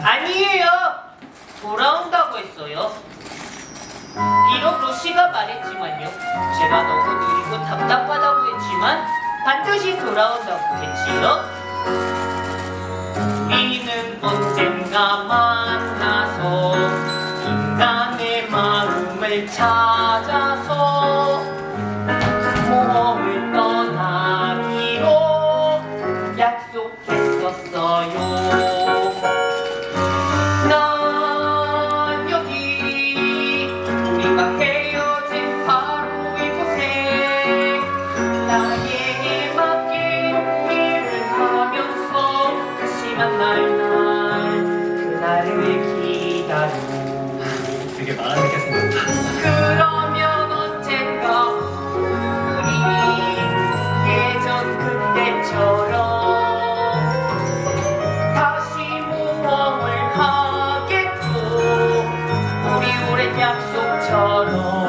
아니에요. 돌아온다고 했어요. 비록 루시가 말했지만요. 제가 너무 느리고 답답하다고 했지만 반드시 돌아온다고 했지요. 우리는 언젠가 만나서 인간의 마음을 찾아서 모험을 떠나기로 약속했었어요. 나를 기다려. 되게 말하게 생겼다. 그러면 언젠가 우리 예전 그때처럼 다시 모험을 하겠고 우리 오랜 약속처럼